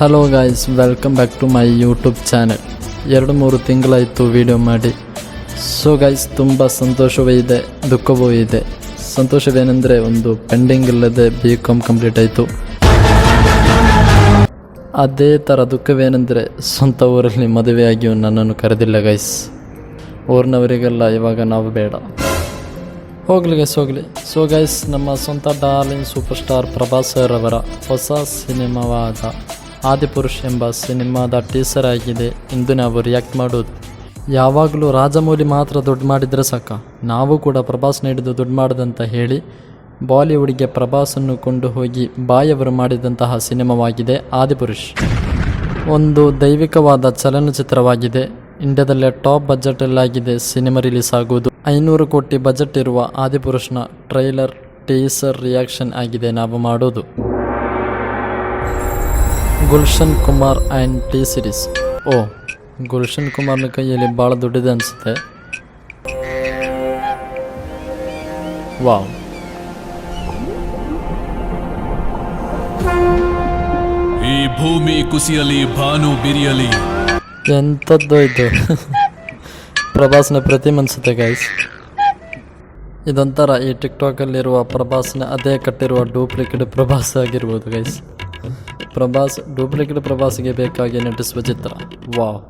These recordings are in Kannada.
Hello guys welcome back to my YouTube channel ಎರಡು ಮೂರು ತಿಂಗಳಾಯಿತು ವಿಡಿಯೋ ಮಾಡಿ. ಸೊ ಗಾಯ್ಸ್ ತುಂಬ ಸಂತೋಷವೂ ಇದೆ, ದುಃಖವೂ ಇದೆ. ಸಂತೋಷವೇನೆಂದರೆ ಒಂದು ಪೆಂಡಿಂಗ್ ಇಲ್ಲದೆ ಬಿ ಕಾಮ್ ಕಂಪ್ಲೀಟ್ ಆಯಿತು. ಅದೇ ಥರ ದುಃಖವೇನೆಂದರೆ ಸ್ವಂತ ಊರಲ್ಲಿ ಮದುವೆಯಾಗಿಯೂ ನನ್ನನ್ನು ಕರೆದಿಲ್ಲ ಗೈಸ್ ಊರಿನವರಿಗೆಲ್ಲ ಇವಾಗ ನಾವು ಬೇಡ. ಹೋಗ್ಲಿ ಗೈಸ್ ಹೋಗಲಿ. ಸೊ ಗೈಸ್ ನಮ್ಮ ಸ್ವಂತ ಡಾರ್ಲಿಂಗ್ ಸೂಪರ್ ಸ್ಟಾರ್ ಪ್ರಭಾಸ್ ಅವರ ಹೊಸ ಸಿನಿಮಾವಾದ ಆದಿಪುರುಷ್ ಎಂಬ ಸಿನಿಮಾದ ಟೀಸರ್ ಆಗಿದೆ. ಇಂದು ನಾವು ರಿಯಾಕ್ಟ್ ಮಾಡೋದು. ಯಾವಾಗಲೂ ರಾಜಮೌಲಿ ಮಾತ್ರ ದುಡ್ಡು ಮಾಡಿದರೆ ಸಾಕ. ನಾವು ಕೂಡ ಪ್ರಭಾಸ್ ನೀಡಿದ್ದು ದುಡ್ಡು ಮಾಡಿದಂತ ಹೇಳಿ, ಬಾಲಿವುಡ್ಗೆ ಪ್ರಭಾಸನ್ನು ಕೊಂಡು ಹೋಗಿ ಬಾಯವರು ಮಾಡಿದಂತಹ ಸಿನಿಮಾವಾಗಿದೆ ಆದಿಪುರುಷ್. ಒಂದು ದೈವಿಕವಾದ ಚಲನಚಿತ್ರವಾಗಿದೆ. ಇಂಡಿಯಾದಲ್ಲೇ ಟಾಪ್ ಬಜೆಟಲ್ಲಾಗಿದೆ ಸಿನಿಮಾ ರಿಲೀಸ್ ಆಗುವುದು ಐನೂರು ಕೋಟಿ ಬಜೆಟ್ ಇರುವ ಆದಿಪುರುಷ್ನ ಟ್ರೈಲರ್, ಟೀಸರ್ ರಿಯಾಕ್ಷನ್ ಆಗಿದೆ. ನಾವು ಮಾಡೋದು. Gulshan Kumar and T series ಓ ಗುಲ್ಶನ್ ಕುಮಾರ್ನ ಕೈಯಲ್ಲಿ ಭಾಳ ದುಡ್ಡಿದೆ ಅನಿಸುತ್ತೆ. ವಾವ್. ಈ ಭೂಮಿ ಕುಸಿಯಲಿ ಭಾನು ಬಿರಿಯಲಿ. ಎಂಥದ್ದು ಇದು. ಪ್ರಭಾಸ್ನ ಪ್ರತಿಮೆ ಮನ್ಸುತ್ತೆ ಗೈಸ್ ಇದೊಂಥರ ಈ ಟಿಕ್ಟಾಕಲ್ಲಿರುವ ಪ್ರಭಾಸ್ನ ಅದೇ ಕಟ್ಟಿರುವ ಡೂಪ್ಲಿಕೇಟ್ ಪ್ರಭಾಸ್ ಆಗಿರ್ಬೋದು ಗೈಸ್ ಪ್ರಭಾಸ್, ಡೂಪ್ಲಿಕೇಟ್ ಪ್ರಭಾಸ್ಗೆ ಬೇಕಾಗಿ ನಟಿಸುವ ಚಿತ್ರ. Wow,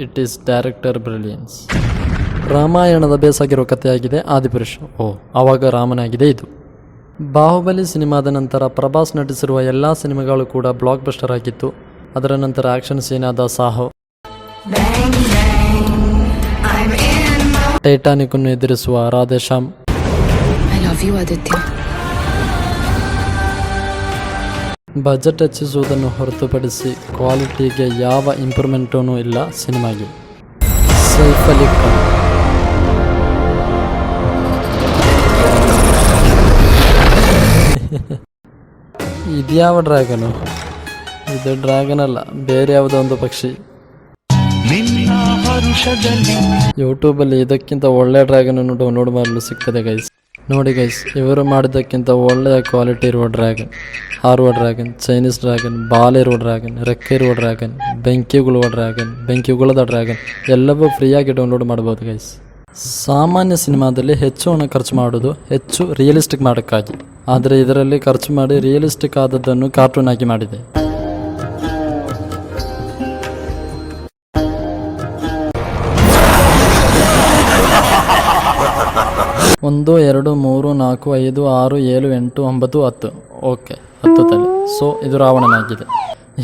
it is director brilliance. ರಾಮಾಯಣದ ಬೇಸಾಗಿರುವ ಕಥೆಯಾಗಿದೆ ಆದಿಪುರುಷ. ಓ, ಆವಾಗ ರಾಮನಾಗಿದೆ ಇದು. ಬಾಹುಬಲಿ ಸಿನಿಮಾದ ನಂತರ ಪ್ರಭಾಸ್ ನಟಿಸಿರುವ ಎಲ್ಲ ಸಿನಿಮಾಗಳು ಕೂಡ ಬ್ಲಾಕ್ ಬಸ್ಟರ್ ಆಗಿತ್ತು. ಅದರ ನಂತರ ಆಕ್ಷನ್ ಸೀನಾದ ಸಾಹೋ. ಟೈಟಾನಿಕ್ ಅನ್ನು ಎದುರಿಸುವ ರಾಧೇಶ್ಯಾಮ್ ಬಜೆಟ್ ಹೆಚ್ಚಿಸುವುದನ್ನು ಹೊರತುಪಡಿಸಿ ಕ್ವಾಲಿಟಿಗೆ ಯಾವ ಇಂಪ್ರೂವ್ಮೆಂಟೂ ಇಲ್ಲ ಸಿನಿಮಾಗೆ. ಸೈಫ್ ಅಲಿ ಖಾನ್ ಇದ್ಯಾವ ಡ್ರ್ಯಾಗನು? ಇದು ಡ್ರ್ಯಾಗನ್ ಅಲ್ಲ ಬೇರೆ ಯಾವುದೋ ಒಂದು ಪಕ್ಷಿ. ಯೂಟ್ಯೂಬಲ್ಲಿ ಇದಕ್ಕಿಂತ ಒಳ್ಳೆ ಡ್ರ್ಯಾಗನ್ ಅನ್ನು ಡೌನ್ಲೋಡ್ ಮಾಡಲು ಸಿಗ್ತದೆ ಗೈಸ್ ನೋಡಿ ಗೈಸ್ ಇವರು ಮಾಡಿದ್ದಕ್ಕಿಂತ ಒಳ್ಳೆಯ ಕ್ವಾಲಿಟಿ ಇರುವ ಡ್ರ್ಯಾಗನ್ ಹಾರುವ ಡ್ರ್ಯಾಗನ್ ಚೈನೀಸ್ ಡ್ರ್ಯಾಗನ್ ಬಾಲ್ ಇರುವ ಡ್ರ್ಯಾಗನ್ ರೆಕ್ಕೆ ಇರುವ ಡ್ರ್ಯಾಗನ್ ಬೆಂಕಿಗುಳುವ ಡ್ರ್ಯಾಗನ್ ಬೆಂಕಿಗುಳದ ಡ್ರ್ಯಾಗನ್ ಎಲ್ಲವೂ ಫ್ರೀಯಾಗಿ ಡೌನ್ಲೋಡ್ ಮಾಡ್ಬೋದು ಗೈಸ್ ಸಾಮಾನ್ಯ ಸಿನಿಮಾದಲ್ಲಿ ಹೆಚ್ಚು ಹಣ ಖರ್ಚು ಮಾಡೋದು ಹೆಚ್ಚು ರಿಯಲಿಸ್ಟಿಕ್ ಮಾಡೋಕ್ಕಾಗಿ. ಆದರೆ ಇದರಲ್ಲಿ ಖರ್ಚು ಮಾಡಿ ರಿಯಲಿಸ್ಟಿಕ್ ಆದದ್ದನ್ನು ಕಾರ್ಟೂನ್ ಆಗಿ ಮಾಡಿದೆ. ಒಂದು ಎರಡು ಮೂರು ನಾಲ್ಕು ಐದು ಆರು ಏಳು ಎಂಟು ಒಂಬತ್ತು ಹತ್ತು. ಓಕೆ ಹತ್ತು ತಲೆ ಸೊ ಇದು ರಾವಣನಾಗಿದೆ.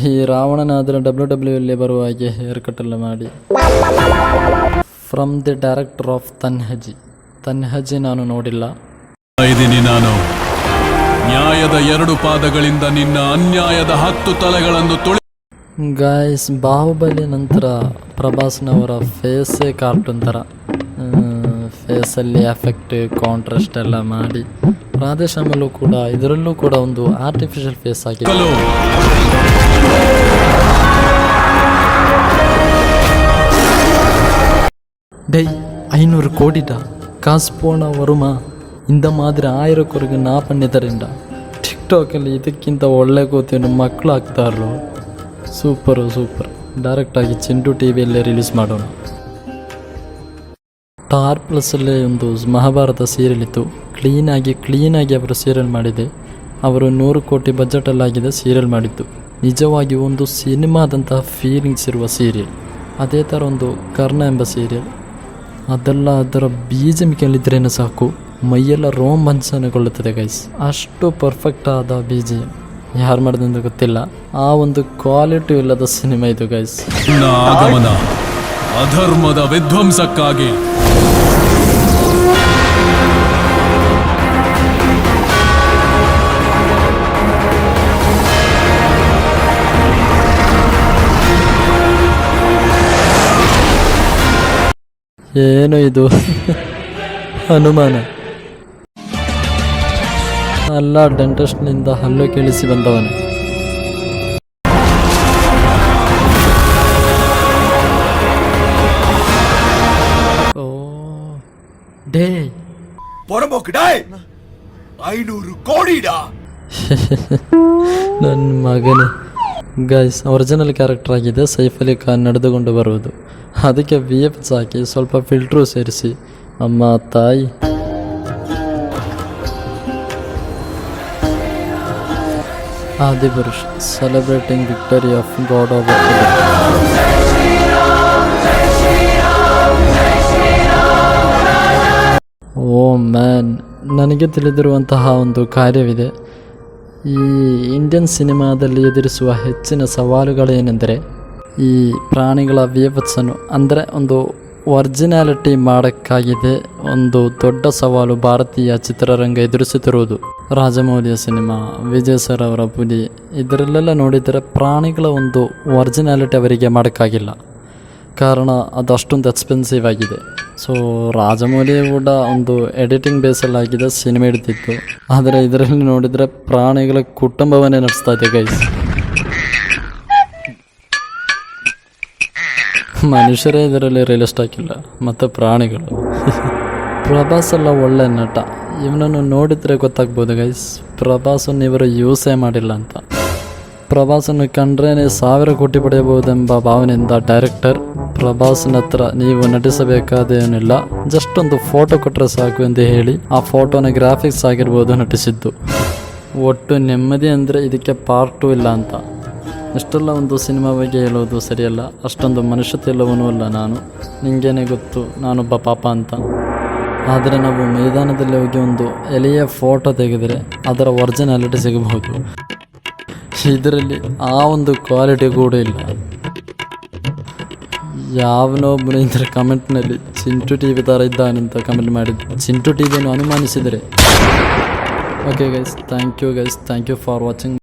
ಈ ರಾವಣನಾದರೆ ಡಬ್ಲ್ಯೂ ಡಬ್ಲ್ಯೂ ಇಲ್ಲಿ ಬರುವ ಹಾಗೆ ಹೇರ್ ಕಟ್ ಎಲ್ಲ ಮಾಡಿ. From the director of Tanhaji Tanhaji ನಾನು ನೋಡಿಲ್ಲ. ಇದ್ದೀನಿ ನಾನು. ನ್ಯಾಯದ ಎರಡು ಪಾದಗಳಿಂದ ನಿನ್ನ ಅನ್ಯಾಯದ ಹತ್ತು ತಲೆಗಳನ್ನು ತುಳಿ ಗಾಯ್ಸ್ ಬಾಹುಬಲಿ ನಂತರ ಪ್ರಭಾಸ್ನವರ ಫೇಸೇ ಕಾರ್ಟೂನ್ ಥರ ಫೇಸಲ್ಲಿ ಎಫೆಕ್ಟ್ ಕಾಂಟ್ರಾಸ್ಟ್ ಎಲ್ಲ ಮಾಡಿ ರಾಧೇಶ್ಯಾಮಲ್ಲೂ ಕೂಡ ಇದರಲ್ಲೂ ಕೂಡ ಒಂದು ಆರ್ಟಿಫಿಷಿಯಲ್ ಫೇಸ್ ಆಗಿದೆ ಕಲು டேய் ஐநூறு கோடிடா காசு போன வருமா இந்த மாதிரி ಆಯಿರಕ್ವರೆಗೆ ನಾ ಪಣ್ಣಿದರಿಂದ ಟಿಕ್ಟಾಕಲ್ಲಿ ಇದಕ್ಕಿಂತ ಒಳ್ಳೆ ಕೂತಿಯನ್ನು ಮಕ್ಕಳು ಹಾಕ್ತಾರೋ ಸೂಪರು ಸೂಪರ್ ಡೈರೆಕ್ಟಾಗಿ ಚೆಂಡು ಟಿ ವಿಯಲ್ಲೇ ರಿಲೀಸ್ ಮಾಡೋಣ ಸ್ಟಾರ್ ಪ್ಲಸ್ಸಲ್ಲೇ ಒಂದು ಮಹಾಭಾರತ ಸೀರಿಯಲ್ ಇತ್ತು ಕ್ಲೀನಾಗಿ ಕ್ಲೀನಾಗಿ ಅವರು ಸೀರಿಯಲ್ ಮಾಡಿದೆ. ಅವರು ನೂರು ಕೋಟಿ ಬಜೆಟಲ್ಲಾಗಿದೆ ಸೀರಿಯಲ್ ಮಾಡಿದ್ದು. ನಿಜವಾಗಿ ಒಂದು ಸಿನಿಮಾದಂತಹ ಫೀಲಿಂಗ್ಸ್ ಇರುವ ಸೀರಿಯಲ್. ಅದೇ ಥರ ಒಂದು ಕರ್ಣ ಎಂಬ ಸೀರಿಯಲ್. ಅದೆಲ್ಲ ಅದರ ಬೀಜಮಿಕೆಯಲ್ಲಿದ್ದರೇನು ಸಾಕು. ಮೈಯೆಲ್ಲ ರೋಮಾಂಚನಗೊಳ್ಳುತ್ತದೆ ಗೈಸ್ ಅಷ್ಟು ಪರ್ಫೆಕ್ಟ್ ಆದ ಬೀಜ. ಯಾರು ಮಾಡಿದಂತ ಗೊತ್ತಿಲ್ಲ. ಆ ಒಂದು ಕ್ವಾಲಿಟಿ ಇಲ್ಲದ ಸಿನಿಮಾ ಇದು ಗೈಸ್ ಅಧರ್ಮದ ವಿಧ್ವಂಸಕ್ಕಾಗಿ. ಏನು ಇದು? ಹನುಮಾನ ಅಲ್ಲ ಡೆಂಟಿಸ್ಟ್ನಿಂದ ಹಲ್ಲು ಕೇಳಿಸಿ ಬಂದವನು. பொறம்போக்குடாய் ஐநூறு கோடிடா ನನ್ನ ಮಗನೇ ಗೈಸ್ ಒರಿಜಿನಲ್ ಕ್ಯಾರೆಕ್ಟರ್ ಆಗಿದೆ ಸೈಫ್ ಅಲಿ ಖಾನ್ ನಡೆದುಕೊಂಡು ಬರುವುದು ಅದಕ್ಕೆ ವಿ ಎಫ್ ಹಾಕಿ ಸ್ವಲ್ಪ ಫಿಲ್ಟ್ರು ಸೇರಿಸಿ ಅಮ್ಮ ತಾಯಿ Adipurush celebrating victory of god of oh man, ನನಗೆ ತಿಳಿದಿರುವಂತಹ ಒಂದು ಕಾರ್ಯವಿದೆ. ಈ ಇಂಡಿಯನ್ ಸಿನಿಮಾದಲ್ಲಿ ಎದುರಿಸುವ ಹೆಚ್ಚಿನ ಸವಾಲುಗಳೇನೆಂದರೆ, ಈ ಪ್ರಾಣಿಗಳ ವಿಯಪತ್ಸನ್ನು ಅಂದರೆ ಒಂದು ಒರಿಜಿನಾಲಿಟಿ ಮಾಡೋಕ್ಕಾಗಿದೆ ಒಂದು ದೊಡ್ಡ ಸವಾಲು ಭಾರತೀಯ ಚಿತ್ರರಂಗ ಎದುರಿಸುತ್ತಿರುವುದು. ರಾಜಮೌಲಿಯ ಸಿನಿಮಾ, ವಿಜಯ್ ಸರ್ ಅವರ ಪುಲಿ, ಇದರಲ್ಲೆಲ್ಲ ನೋಡಿದರೆ ಪ್ರಾಣಿಗಳ ಒಂದು ಒರಿಜಿನಾಲಿಟಿ ಅವರಿಗೆ ಮಾಡೋಕ್ಕಾಗಿಲ್ಲ. ಕಾರಣ ಅದು ಅಷ್ಟೊಂದು ಎಕ್ಸ್ಪೆನ್ಸಿವ್ ಆಗಿದೆ. ಸೊ ರಾಜಮೌಲಿ ಕೂಡ ಒಂದು ಎಡಿಟಿಂಗ್ ಬೇಸಲ್ಲಾಗಿದೆ ಸಿನಿಮಾ ಹಿಡಿದಿತ್ತು ಆದರೆ ಇದರಲ್ಲಿ ನೋಡಿದರೆ ಪ್ರಾಣಿಗಳ ಕುಟುಂಬವನ್ನೇ ನಡೆಸ್ತಾ ಇದೆ ಗೈಸ್ ಮನುಷ್ಯರೇ ಇದರಲ್ಲಿ ರಿಯಲಿಸ್ಟ್ ಹಾಕಿಲ್ಲ, ಮತ್ತು ಪ್ರಾಣಿಗಳು. ಪ್ರಭಾಸ್ ಎಲ್ಲ ಒಳ್ಳೆ ನಟ. ಇವನನ್ನು ನೋಡಿದರೆ ಗೊತ್ತಾಗ್ಬೋದು ಗೈಸ್ ಪ್ರಭಾಸನ್ನು ಇವರು ಯೂಸೇ ಮಾಡಿಲ್ಲ ಅಂತ. ಪ್ರಭಾಸನ್ನು ಕಂಡ್ರೇನೆ ಸಾವಿರ ಕೋಟಿ ಪಡೆಯಬಹುದೆಂಬ ಭಾವನೆಯಿಂದ ಡೈರೆಕ್ಟರ್ ಪ್ರಭಾಸ್ನ ಹತ್ರ ನೀವು ನಟಿಸಬೇಕಾದೇನಿಲ್ಲ ಜಸ್ಟ್ ಒಂದು ಫೋಟೋ ಕೊಟ್ಟರೆ ಸಾಕು ಎಂದು ಹೇಳಿ ಆ ಫೋಟೋನ ಗ್ರಾಫಿಕ್ಸ್ ಆಗಿರ್ಬೋದು ನಟಿಸಿದ್ದು. ಒಟ್ಟು ನೆಮ್ಮದಿ ಅಂದರೆ ಇದಕ್ಕೆ ಪಾರ್ಟ್ ಇಲ್ಲ ಅಂತ. ಇಷ್ಟೆಲ್ಲ ಒಂದು ಸಿನಿಮಾ ಬಗ್ಗೆ ಹೇಳೋದು ಸರಿಯಲ್ಲ, ಅಷ್ಟೊಂದು ಮನುಷ್ಯತೆ ಇಲ್ಲವನೂ ಅಲ್ಲ ನಾನು. ನಿಂಗೇನೆ ಗೊತ್ತು, ನಾನೊಬ್ಬ ಪಾಪ ಅಂತ. ಆದರೆ ನಾವು ಮೈದಾನದಲ್ಲಿ ಹೋಗಿ ಒಂದು ಎಲೆಯ ಫೋಟೋ ತೆಗೆದರೆ ಅದರ ಒರಿಜಿನಾಲಿಟಿ ಸಿಗಬಹುದು. ಇದರಲ್ಲಿ ಆ ಒಂದು ಕ್ವಾಲಿಟಿ ಕೂಡ ಇಲ್ಲ. ಯಾವನೊಬ್ಬನು ಇದರ ಕಮೆಂಟ್ನಲ್ಲಿ ಚಿಂಟು ಟಿ ವಿ ಥರ ಅಂತ ಕಮೆಂಟ್ ಮಾಡಿದ್ದು ಚಿಂಟು ಟಿ ವಿಯನ್ನು ಅನುಮಾನಿಸಿದರೆ. Okay guys thank you guys thank you for watching